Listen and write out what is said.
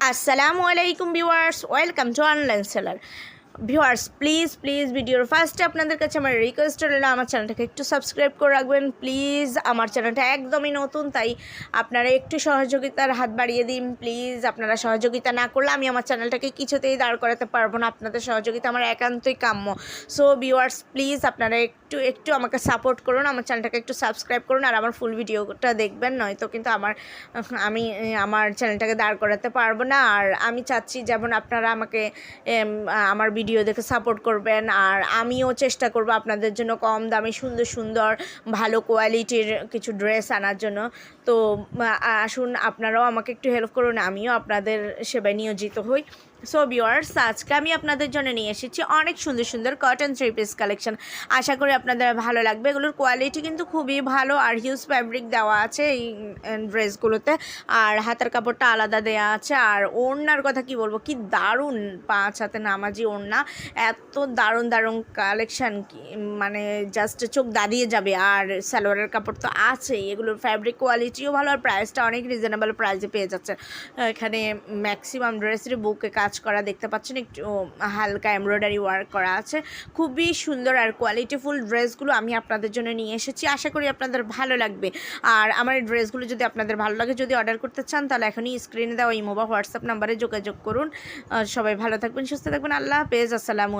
আসসালামু আলাইকুম viewers welcome to online seller. Viewers please please ভিডিওর ফার্স্টে আপনাদের কাছে আমার রিকোয়েস্ট রইল, আমার চ্যানেলটাকে একটু সাবস্ক্রাইব করে রাখবেন। প্লিজ আমার চ্যানেলটা একদমই নতুন, তাই আপনারা একটু সহযোগিতার হাত বাড়িয়ে দিন। প্লিজ আপনারা সহযোগিতা না করলে আমি আমার চ্যানেলটাকে কিছুতেই দাঁড় করাতে পারব না, আপনাদের সহযোগিতা আমার একান্তই কাম্য। সো ভিউয়ার্স প্লিজ আপনারা একটু একটু আমাকে সাপোর্ট করুন, আমার চ্যানেলটাকে একটু সাবস্ক্রাইব করুন, আর আমার ফুল ভিডিওটা দেখবেন, নয়তো কিন্তু আমার, আমি, আমার চ্যানেলটাকে দাঁড় করাতে পারব না। আর আমি চাচ্ছি, যেমন আপনারা আমাকে আমার ভিডিও দেখে সাপোর্ট করবেন। আর আমিও চেষ্টা করব আপনাদের জন্য কম দামে, সুন্দর সুন্দর, ভালো কোয়ালিটির কিছু ড্রেস আনার জন্য। তো আসুন, আপনারাও আমাকে একটু হেল্প করুন, আমিও আপনাদের সেবায় নিয়োজিত হই। সো ভিওয়ার্স আজকে আমি আপনাদের জন্য নিয়ে এসেছি অনেক সুন্দর সুন্দর কটন থ্রি পিস কালেকশন আশা করি আপনাদের ভালো লাগবে। এগুলোর কোয়ালিটি কিন্তু খুবই ভালো আর হিউজ ফ্যাব্রিক দেওয়া আছে এই ড্রেসগুলোতে আর হাতের কাপড়টা আলাদা দেওয়া আছে। আর ওড়নার কথা কি বলব? কি দারুণ পাঁচ হাতে নামাজি ওড়না। এত দারুণ দারুণ কালেকশান মানে জাস্ট চোখ দাঁড়িয়ে যাবে। আর সালোয়ারের কাপড় তো আছেই। এগুলোর ফ্যাব্রিক কোয়ালিটিও ভালো আর প্রাইসটা অনেক রিজনেবল প্রাইসে পেয়ে যাচ্ছে এখানে ম্যাক্সিমাম ড্রেসের বুকে কাজ করা দেখতে পাচ্ছেন, একটু হালকা এমব্রয়ডারি ওয়ার্ক করা আছে। খুবই সুন্দর আর কোয়ালিটিফুল ড্রেসগুলো আমি আপনাদের জন্য নিয়ে এসেছি, আশা করি আপনাদের ভালো লাগবে। আর আমার ড্রেসগুলো যদি আপনাদের ভালো লাগে, যদি অর্ডার করতে চান, তাহলে এখনই স্ক্রিনে দেওয়া ইমো বা হোয়াটসঅ্যাপ নাম্বারে যোগাযোগ করুন। সবাই ভালো থাকবেন, সুস্থ থাকবেন, আল্লাহ হাফেজ, আসসালামু